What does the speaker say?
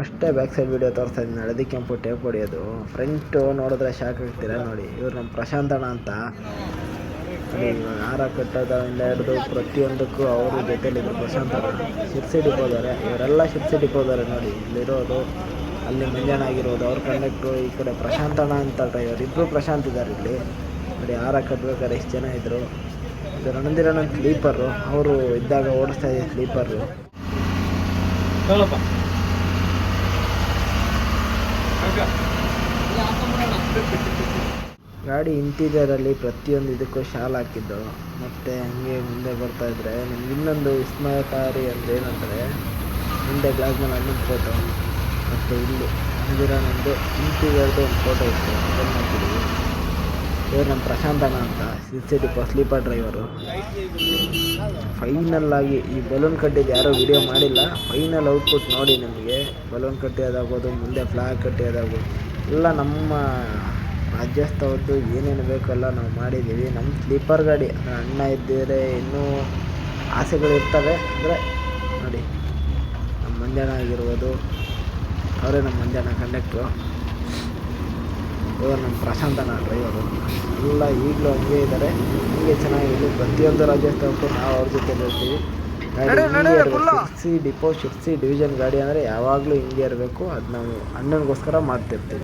ಅಷ್ಟೇ back side video ತೋರಿಸ್ತಾ ಇದ್ದೀನಿ. ಹಳದಿ ಕೆಂಪು ಟೇಪ್ ಹೊಡೆಯೋದು. ಫ್ರಂಟು ನೋಡಿದ್ರೆ ಶಾಕ್ ಆಗ್ತೀರಾ ನೋಡಿ. ಇವ್ರು ನಮ್ಮ ಪ್ರಶಾಂತ್ ಅಣ್ಣ ಅಂತ. ಹಾರ ಕಟ್ಟೋದ್ರಿಂದ ಹಿಡಿದು ಪ್ರತಿಯೊಂದಕ್ಕೂ ಅವ್ರ ಜೊತೆಲಿದ್ರು ಪ್ರಶಾಂತ್ ಅಣ್ಣ. ಶಿರ್ಸಿ ಡಿಪೋದವ್ರೆ ಇವರೆಲ್ಲ ಶಿರ್ಸಿ ಡಿಪೋದವ್ರೆ ನೋಡಿ. ಇಲ್ಲಿರೋದು, ಅಲ್ಲಿ ಮುಂಜಾನೆ ಆಗಿರೋದು, ಅವ್ರ ಕಂಡಕ್ಟ್ರು ಈ ಕಡೆ ಪ್ರಶಾಂತ್ ಅಣ್ಣ ಅಂತ ಡ್ರೈವರ್ ಇಬ್ಬರು ಪ್ರಶಾಂತ್ ಇದ್ದಾರೆ ಇಲ್ಲಿ. ನೋಡಿ, ಹಾರ ಕಟ್ಬೇಕಾದ್ರೆ ಎಷ್ಟು ಜನ ಇದ್ದರು ಇದು ರಣಂದಿರಣ್ಣ ಸ್ಲೀಪರು ಅವರು ಇದ್ದಾಗ ಓಡಿಸ್ತಾ ಇದ್ದ ಸ್ಲೀಪರು ಗಾಡಿ ಇಂಟೀರಿಯರಲ್ಲಿ ಪ್ರತಿಯೊಂದು ಇದಕ್ಕೂ ಶಾಲ್ ಹಾಕಿದ್ದು ಮತ್ತು ಹಂಗೆ ಮುಂದೆ ಬರ್ತಾ ಇದ್ರೆ ನಿಮ್ಗೆ ಇನ್ನೊಂದು ವಿಸ್ಮಯಕಾರಿ ಅಂದ್ರೆ ಏನಂದರೆ ಮುಂದೆ ಗ್ಲಾಸ್ ಮೇಲೆ ಅಣ್ಣನ ಫೋಟೋ ಮತ್ತು ಇಲ್ಲಿ ನಂದು ಇಂಟೀರಿಯರ್ದು ಒಂದು ಫೋಟೋ ಇತ್ತು. ಅದನ್ನು ಹಾಕಿದ್ದೀವಿ ಇವ್ರು ನಮ್ಮ ಪ್ರಶಾಂತನ ಅಂತ C depot sleeper driver final ಆಗಿ ಈ ಬಲೂನ್ ಕಟ್ಟಿದ್ದು ಯಾರೂ ವಿಡಿಯೋ ಮಾಡಿಲ್ಲ. ಫೈನಲ್ ಔಟ್ಪುಟ್ ನೋಡಿ ನಿಮಗೆ. ಬಲೂನ್ ಕಟ್ಟಿಯೋದಾಗ್ಬೋದು ಮುಂದೆ ಫ್ಲಾಗ್ ಕಟ್ಟಿಯೋದಾಗ್ಬೋದು ಎಲ್ಲ ನಮ್ಮ ರಾಜ್ಯೋತ್ಸವದ್ದು ಏನೇನು ಬೇಕೋ ಎಲ್ಲ ನಾವು ಮಾಡಿದ್ದೀವಿ. ನಮ್ಮ ಸ್ಲೀಪರ್ ಗಾಡಿ, ಅಂದರೆ ಅಣ್ಣ ಇದ್ದರೆ ಇನ್ನೂ ಆಸೆಗಳು ಇರ್ತವೆ. ಅಂದರೆ ನೋಡಿ, ನಮ್ಮ ಮಂಜಣ್ಣ ಆಗಿರ್ಬೋದು, ಅವರೇ ನಮ್ಮ ಮಂಜಣ್ಣ ಕಂಡಕ್ಟ್ರು ಇವರು ನಮ್ಮ ಪ್ರಶಾಂತ್ ಅಣ್ಣ ಡ್ರೈವರು ಎಲ್ಲ ಈಗಲೂ ಹಂಗೆ ಇದ್ದಾರೆ ಹೀಗೆ ಚೆನ್ನಾಗಿದೆ. ಪ್ರತಿಯೊಂದು ರಾಜ್ಯೋತ್ಸವಕ್ಕೂ ನಾವು ಅವ್ರ ಜೊತೆ ಇರ್ತೀವಿ. ಗಾಡಿ ಶಿರ್ಸಿ ಡಿಪೋ ಶಿರ್ಸಿ ಡಿವಿಷನ್ ಗಾಡಿ ಅಂದರೆ ಯಾವಾಗಲೂ ಹಿಂಗೆ ಇರಬೇಕು. ಅದು ನಾವು ಅಣ್ಣನಿಗೋಸ್ಕರ ಮಾಡ್ತಿರ್ತೀವಿ.